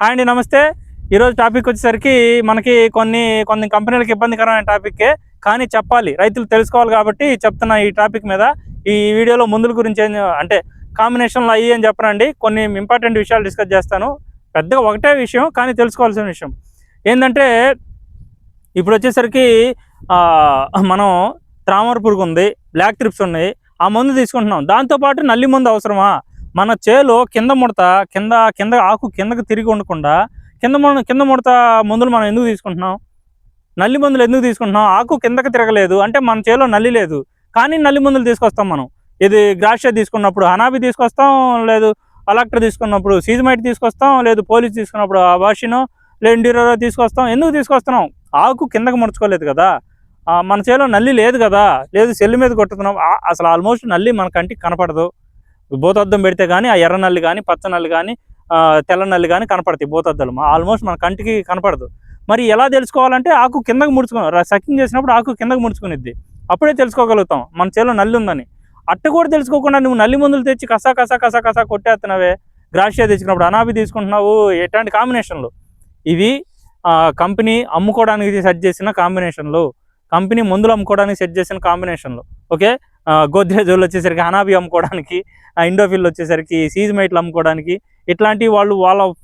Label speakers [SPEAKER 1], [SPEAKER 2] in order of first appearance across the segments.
[SPEAKER 1] Hi అండి నమస్తే. ఈరోజు టాపిక్ వచ్చేసరికి మనకి కొన్ని కొన్ని కంపెనీలకు ఇబ్బందికరమైన టాపిక్కే కానీ చెప్పాలి. రైతులు తెలుసుకోవాలి కాబట్టి చెప్తున్న ఈ టాపిక్ మీద ఈ వీడియోలో మందుల గురించి అంటే కాంబినేషన్లో అయ్యి అని చెప్పనండి. కొన్ని ఇంపార్టెంట్ విషయాలు డిస్కస్ చేస్తాను. పెద్దగా ఒకటే విషయం కానీ తెలుసుకోవాల్సిన విషయం. ఏంటంటే ఇప్పుడు వచ్చేసరికి మనం త్రామర పురుగు ఉంది బ్లాక్ ట్రిప్స్ ఉన్నాయి. ఆ మందు తీసుకుంటున్నాం. దాంతోపాటు నల్లి మందు అవసరమా? మన చేలో కింద ముడత కింద కింద ఆకు కిందకు తిరిగి ఉండకుండా కింద ముడ కింద ముడత మందులు మనం ఎందుకు తీసుకుంటున్నాం? నల్లి మందులు ఎందుకు తీసుకుంటున్నాం? ఆకు కిందకు తిరగలేదు. అంటే మన చేలో నల్లి లేదు. కానీ నల్లి మందులు తీసుకొస్తాం మనం. ఇది గ్రాషియా తీసుకున్నప్పుడు హనాబి తీసుకొస్తాం లేదు అలాక్టర్ తీసుకున్నప్పుడు సీజమైట్ తీసుకొస్తాం లేదు పోలీస్ తీసుకున్నప్పుడు అబాషినో లేదు ఇంటీరియర్ తీసుకొస్తాం. ఎందుకు తీసుకొస్తున్నాం? ఆకు కిందకు ముడుచుకోలేదు కదా. మన చేలో నల్లి లేదు కదా. లేదు సెల్లు మీద కొట్టుతున్నాం. అసలు ఆల్మోస్ట్ నల్లి మన కంటికి కనపడదు. భూతద్దం పెడితే కానీ ఆ ఎర్ర నల్లి కానీ పచ్చ నల్లి కానీ తెల్ల నల్లి కానీ కనపడతాయి భూతద్దాలు. ఆల్మోస్ట్ మన కంటికి కనపడదు. మరి ఎలా తెలుసుకోవాలంటే ఆకు కిందకు ముడుచుకో సకింగ్ చేసినప్పుడు ఆకు కిందకు ముడుచుకునిద్ది. అప్పుడే తెలుసుకోగలుగుతాం. మన చేలో నల్లి ఉందని. అట్ట కూడా తెలుసుకోకుండా నువ్వు నల్లి మందులు తెచ్చి కసా కసా కసా కసా కొట్టేస్తున్నావే గ్రాషియా తెచ్చుకున్నప్పుడు అనాబి తీసుకుంటున్నావు ఎట్లాంటి కాంబినేషన్లు? ఇవి కంపెనీ అమ్ముకోవడానికి సెట్ చేసిన కాంబినేషన్లు. కంపెనీ మందులు అమ్ముకోవడానికి సెట్ చేసిన కాంబినేషన్లు. ఓకే? గోద్రేజ్ వాళ్ళు వచ్చేసరికి హనాబి అమ్ముకోవడానికి ఇండోఫిల్ వచ్చేసరికి సీజ్మైట్లు అమ్ముకోవడానికి ఇట్లాంటి వాళ్ళు వాళ్ళ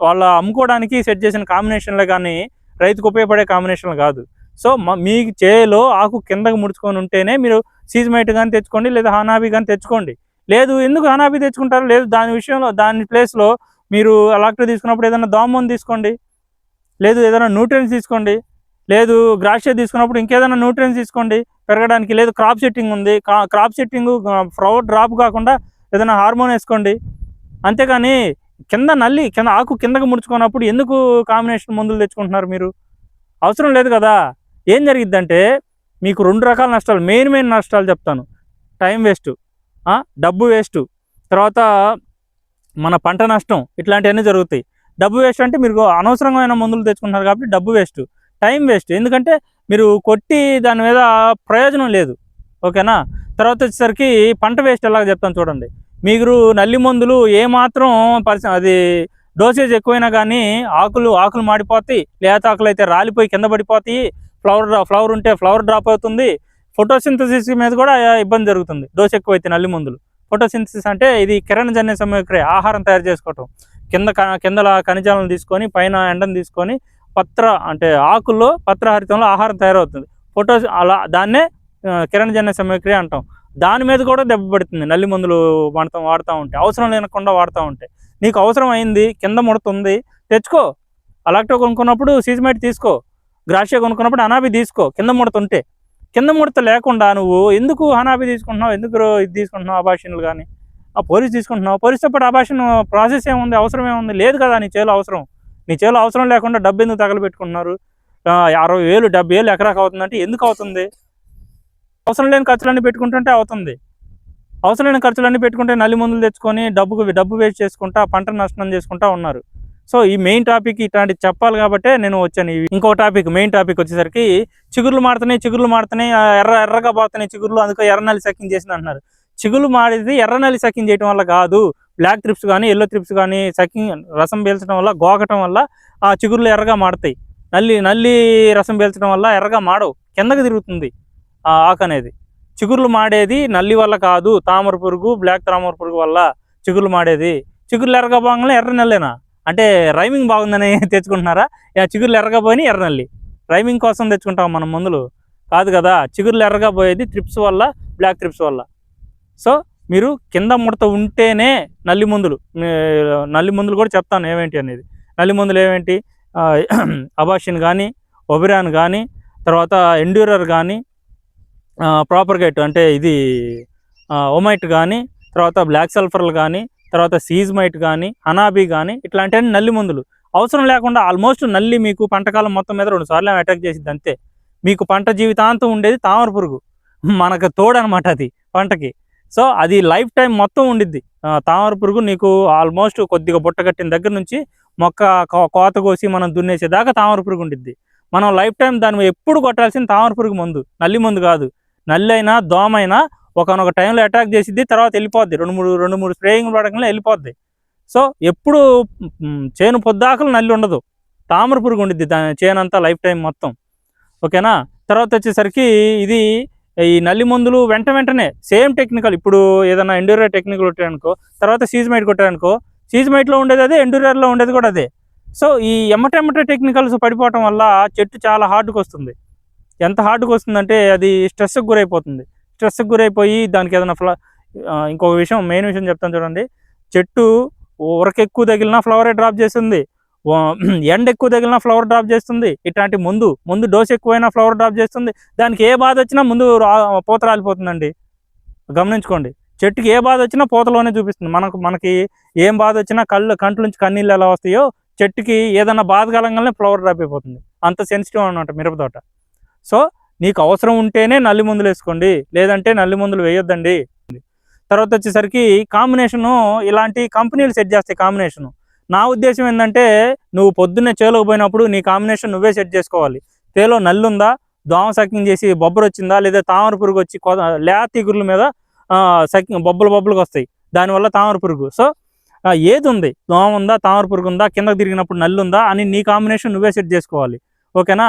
[SPEAKER 1] వాళ్ళ అమ్ముకోవడానికి సెట్ చేసిన కాంబినేషన్లే కానీ రైతుకు ఉపయోగపడే కాంబినేషన్లు కాదు. సో మ- మీ చేలో ఆకు కిందకు ముడుచుకొని ఉంటేనే మీరు సీజ్మైట్ కానీ తెచ్చుకోండి లేదా హనాబి కానీ తెచ్చుకోండి. లేదు ఎందుకు హనాబి తెచ్చుకుంటారు? లేదు దాని విషయంలో దాని ప్లేస్లో మీరు అలాక్టర్ తీసుకున్నప్పుడు ఏదైనా దోమని తీసుకోండి. లేదు ఏదైనా న్యూట్రియన్స్ తీసుకోండి. లేదు గ్రాషియర్ తీసుకున్నప్పుడు ఇంకేదైనా న్యూట్రియన్స్ తీసుకోండి పెరగడానికి. లేదు క్రాప్ సెట్టింగ్ ఉంది. క్రాప్ సెట్టింగ్ ఫ్లవర్ డ్రాప్ కాకుండా ఏదైనా హార్మోన్ వేసుకోండి. అంతేకాని కింద నల్లి కింద ఆకు కిందకు ముడుచుకున్నప్పుడు ఎందుకు కాంబినేషన్ మందులు తెచ్చుకుంటున్నారు మీరు? అవసరం లేదు కదా. ఏం జరిగిద్దంటే మీకు రెండు రకాల నష్టాలు మెయిన్ మెయిన్ నష్టాలు చెప్తాను. టైం వేస్ట్ డబ్బు వేస్ట్ తర్వాత మన పంట నష్టం ఇట్లాంటివన్నీ జరుగుతాయి. డబ్బు వేస్ట్ అంటే మీరు అనవసరమైన మందులు తెచ్చుకుంటున్నారు కాబట్టి డబ్బు వేస్ట్ టైం వేస్ట్. ఎందుకంటే మీరు కొట్టి దాని మీద ప్రయోజనం లేదు. ఓకేనా? తర్వాత వచ్చేసరికి పంట వేస్ట్ ఎలాగ చెప్తాను చూడండి. మీరు నల్లి మందులు ఏమాత్రం పరిచ అది డోసేజ్ ఎక్కువైనా కానీ ఆకులు ఆకులు మాడిపోతాయి. లేత ఆకులు అయితే రాలిపోయి కింద పడిపోతాయి. ఫ్లవర్ ఫ్లవర్ ఉంటే ఫ్లవర్ డ్రాప్ అవుతుంది. ఫోటోసింథసిస్ మీద కూడా ఇబ్బంది జరుగుతుంది. డోస్ ఎక్కువైతే నల్లి మందులు. ఫోటోసింథసిస్ అంటే ఇది కిరణజన్య సమయక్రియ ఆహారం తయారు చేసుకోవటం. కింద కిందల ఖనిజాలను తీసుకొని పైన ఎండను తీసుకొని పత్ర అంటే ఆకుల్లో పత్రహరితంలో ఆహారం తయారవుతుంది. ఫోటో అలా దాన్నే కిరణజన్య సమయక్రియ అంటాం. దాని మీద కూడా దెబ్బ పడుతుంది. నల్లి మందులు వాడతాం వాడుతూ ఉంటే. అవసరం లేనకుండా వాడుతూ ఉంటే. నీకు అవసరం అయింది కింద ముడుతుంది తెచ్చుకో. అలాక్టో కొనుక్కున్నప్పుడు సీజమైట్ తీసుకో. గ్రాషియా కొనుక్కున్నప్పుడు అనాబి తీసుకో. కింద ముడుతుంటే. కింద ముడత లేకుండా నువ్వు ఎందుకు హనాబి తీసుకుంటున్నావు? ఎందుకు ఇది తీసుకుంటున్నావు? అభాషణలు కానీ ఆ పోలీస్ తీసుకుంటున్నావు. పోలీస్తో పాటు అభాషణ ప్రాసెస్ ఏముంది? అవసరం ఏముంది? లేదు కదా నీ చేలో అవసరం. నీ చేలో అవసరం లేకుండా డబ్బు ఎందుకు తగలబెట్టుకుంటున్నారు? అరవై వేలు డెబ్బై వేలు ఎకరాకు అవుతుందంటే ఎందుకు అవుతుంది? అవసరం లేని ఖర్చులన్నీ పెట్టుకుంటుంటే అవుతుంది. అవసరం లేని ఖర్చులన్నీ పెట్టుకుంటే నల్లి మందులు తెచ్చుకొని డబ్బుకు డబ్బు వేస్ట్ చేసుకుంటా పంట నష్టం చేసుకుంటా ఉన్నారు. సో ఈ మెయిన్ టాపిక్ ఇట్లాంటి చెప్పాలి కాబట్టే నేను వచ్చాను. ఇవి ఇంకో టాపిక్ మెయిన్ టాపిక్ వచ్చేసరికి చిగుర్లు మాడుతున్నాయి చిగుర్లు మాడుతున్నాయి ఆ, ఎర్ర ఎర్రగా పోతున్నాయి చిగుర్లు అందుకే ఎర్ర నల్లి సకింగ్ చేసింది అంటున్నారు. చిగులు మాడేది ఎర్ర నల్లి సకింగ్ చేయడం వల్ల కాదు. బ్లాక్ ట్రిప్స్ కానీ ఎల్లో ట్రిప్స్ కానీ సకింగ్ రసం పీల్చడం వల్ల గోకటం వల్ల ఆ చిగురులు ఎర్రగా మాడతాయి నల్లి నల్లి రసం పీల్చడం వల్ల ఎర్రగా మాడవు కిందకి తిరుగుతుంది ఆ ఆకు అనేది. చిగుర్లు మాడేది నల్లి వల్ల కాదు తామర పురుగు బ్లాక్ తామర పురుగు వల్ల చిగుర్లు మాడేది. చిగుర్లు ఎర్రగా పోగానే ఎర్ర నల్లేనా? అంటే రైమింగ్ బాగుందని తెచ్చుకుంటున్నారా? ఇక చిగుర్లు ఎర్రగా పోయి ఎర్ర నల్లి. రైమింగ్ కోసం తెచ్చుకుంటాం మనం మందులు. కాదు కదా చిగుర్లు ఎర్రగా పోయేది ట్రిప్స్ వల్ల బ్లాక్ ట్రిప్స్ వల్ల. సో మీరు కింద ముడత ఉంటేనే నల్లి మందులు నల్లి మందులు కూడా చెప్తాను ఏమేంటి అనేది. నల్లి మందులు ఏమేంటి అబాషిన్ కానీ ఒబిరాన్ కానీ తర్వాత ఎండ్యూరర్ కానీ ప్రాపర్ గైట్ అంటే ఇది ఒమైట్ కానీ తర్వాత బ్లాక్ సల్ఫర్లు కానీ తర్వాత సీజ్మైట్ కానీ అనాబీ కానీ ఇట్లాంటివన్నీ నల్లి మందులు. అవసరం లేకుండా ఆల్మోస్ట్ నల్లి మీకు పంటకాలం మొత్తం మీద రెండు సార్లు అటాక్ చేసింది అంతే. మీకు పంట జీవితాంతం ఉండేది తామర పురుగు. మనకు తోడనమాట అది పంటకి. సో అది లైఫ్ టైం మొత్తం ఉండిద్ది. తామర పురుగు నీకు ఆల్మోస్ట్ కొద్దిగా బుట్ట కట్టిన దగ్గర నుంచి మొక్క కో- కోత కోసి మనం దున్నేసేదాకా తామర పురుగు ఉండిద్ది. మనం లైఫ్ టైం దాని ఎప్పుడు కొట్టాల్సిన తామర పురుగు మందు. నల్లి మందు కాదు. నల్లి అయినా దోమ అయినా ఒకనొక టైంలో అటాక్ చేసిద్ది తర్వాత వెళ్ళిపోద్ది. రెండు మూడు రెండు మూడు స్ప్రేయింగ్ పడకంలో వెళ్ళిపోద్ది. సో ఎప్పుడు చేను పొద్దాకలు నల్లి ఉండదు. తామర పురుగు ఉండిద్ది దాని చేను అంతా లైఫ్ టైం మొత్తం. ఓకేనా? తర్వాత వచ్చేసరికి ఇది ఈ నల్లి మందులు వెంట వెంటనే సేమ్ టెక్నికల్ ఇప్పుడు ఏదైనా ఎండూరియర్ టెక్నికల్ కొట్టారనుకో తర్వాత సీజ్మైట్ కొట్టారనుకో సీజ్మైట్లో ఉండేది అదే ఎండూరియర్లో ఉండేది కూడా అదే. సో ఈ ఎమ్మటెమ్మట టెక్నికల్స్ పడిపోవటం వల్ల చెట్టు చాలా హార్డ్కి వస్తుంది. ఎంత హార్డ్కి వస్తుందంటే అది స్ట్రెస్కి గురైపోతుంది. స్ట్రెస్కి గురైపోయి దానికి ఏదైనా ఫ్ల ఇంకొక విషయం మెయిన్ విషయం చెప్తాను చూడండి. చెట్టు ఉరక తగిలినా ఫ్లవరే డ్రాప్ చేస్తుంది. ఎండ ఎక్కువ తగిలినా ఫ్లవర్ డ్రాప్ చేస్తుంది. ఇట్లాంటి ముందు ముందు డోస్ ఎక్కువైనా ఫ్లవర్ డ్రాప్ చేస్తుంది. దానికి ఏ బాధ వచ్చినా ముందు పూత రాలిపోతుందండి. గమనించుకోండి. చెట్టుకి ఏ బాధ వచ్చినా పూతలోనే చూపిస్తుంది. మనకు మనకి ఏం బాధ వచ్చినా కళ్ళు కంట్ల నుంచి కన్నీళ్ళు ఎలా వస్తాయో చెట్టుకి ఏదైనా బాధ కలగానే ఫ్లవర్ డ్రాప్ అయిపోతుంది. అంత సెన్సిటివ్ అనమాట మిరప తోట. సో నీకు అవసరం ఉంటేనే నల్లి మందులు వేసుకోండి. లేదంటే నల్లి మందులు వేయొద్దండి. తర్వాత వచ్చేసరికి కాంబినేషను ఇలాంటి కంపెనీలు సెట్ చేస్తాయి కాంబినేషను. నా ఉద్దేశం ఏంటంటే నువ్వు పొద్దున్నే చేలోకి పోయినప్పుడు నీ కాంబినేషన్ నువ్వే సెట్ చేసుకోవాలి. తేలో నల్లుందా? దోమ సకింగ్ చేసి బొబ్బరు వచ్చిందా? లేదా తామర పురుగు వచ్చి కొ- లేత తీగుర్ల మీద సకింగ్ బొబ్బలు బొబ్బలకు వస్తాయి. దానివల్ల తామర పురుగు. సో ఏది ఉంది? దోమ ఉందా? తామర పురుగు ఉందా? కిందకు తిరిగినప్పుడు నల్లు ఉందా అని నీ కాంబినేషన్ నువ్వే సెట్ చేసుకోవాలి. ఓకేనా?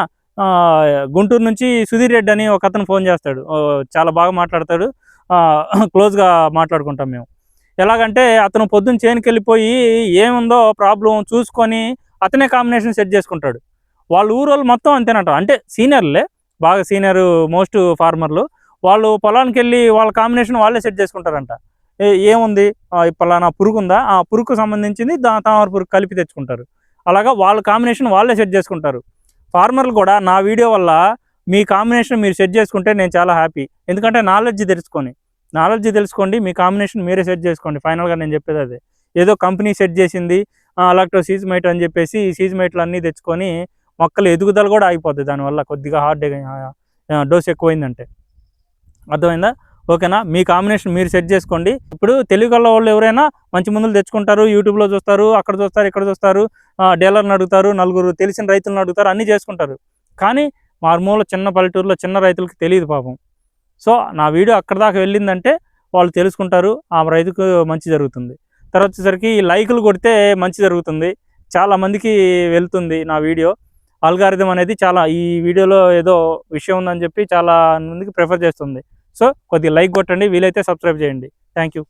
[SPEAKER 1] గుంటూరు నుంచి సుధీర్ రెడ్డి అని ఒక అతను ఫోన్ చేస్తాడు. చాలా బాగా మాట్లాడతాడు. క్లోజ్గా మాట్లాడుకుంటాం మేము. ఎలాగంటే అతను పొద్దున్న చేనుకి వెళ్ళిపోయి ఏముందో ప్రాబ్లం చూసుకొని అతనే కాంబినేషన్ సెట్ చేసుకుంటాడు. వాళ్ళ ఊరోళ్ళు మొత్తం అంతేనట. అంటే సీనియర్లే బాగా సీనియర్ మోస్ట్ ఫార్మర్లు. వాళ్ళు పొలానికి వెళ్ళి వాళ్ళ కాంబినేషన్ వాళ్ళే సెట్ చేసుకుంటారంట. ఏముంది? పలానా పురుగు ఉందా ఆ పురుగుకు సంబంధించింది దా తామర పురుగు కలిపి తెచ్చుకుంటారు. అలాగా వాళ్ళ కాంబినేషన్ వాళ్ళే సెట్ చేసుకుంటారు. ఫార్మర్లు కూడా నా వీడియో వల్ల మీ కాంబినేషన్ మీరు సెట్ చేసుకుంటే నేను చాలా హ్యాపీ. ఎందుకంటే నాలెడ్జ్ తెలుసుకొని. నాలెడ్జ్ తెలుసుకోండి మీ కాంబినేషన్ మీరే సెట్ చేసుకోండి. ఫైనల్గా నేను చెప్పేది అదే. ఏదో కంపెనీ సెట్ చేసింది అలాక్టో సీజ్ మైట్ అని చెప్పేసి సీజ్ మైట్లు అన్నీ తెచ్చుకొని మొక్కలు ఎదుగుదల కూడా ఆగిపోతుంది దానివల్ల కొద్దిగా హార్డ్ డోస్ ఎక్కువైందంటే. అర్థమైందా? ఓకేనా? మీ కాంబినేషన్ మీరు సెట్ చేసుకోండి. ఇప్పుడు తెలుగు వాళ్ళు ఎవరైనా మంచి మందులు తెచ్చుకుంటారు యూట్యూబ్లో చూస్తారు అక్కడ చూస్తారు ఇక్కడ చూస్తారు డీలర్ని అడుగుతారు నలుగురు తెలిసిన రైతులను అడుగుతారు అన్నీ చేసుకుంటారు. కానీ మారుమూల చిన్న పల్లెటూరులో చిన్న రైతులకు తెలియదు పాపం. సో నా వీడియో అక్కడ దాకా వెళ్ళిందంటే వాళ్ళు తెలుసుకుంటారు ఆ రైతుకు మంచి జరుగుతుంది. తర్వాత వచ్చేసరికి లైకులు కొడితే మంచి జరుగుతుంది. చాలా మందికి వెళ్తుంది నా వీడియో. అల్గారిథం అనేది చాలా ఈ వీడియోలో ఏదో విషయం ఉందని చెప్పి చాలా మందికి ప్రిఫర్ చేస్తుంది. సో కొద్దిగా లైక్ కొట్టండి వీలైతే సబ్స్క్రైబ్ చేయండి. Thank you.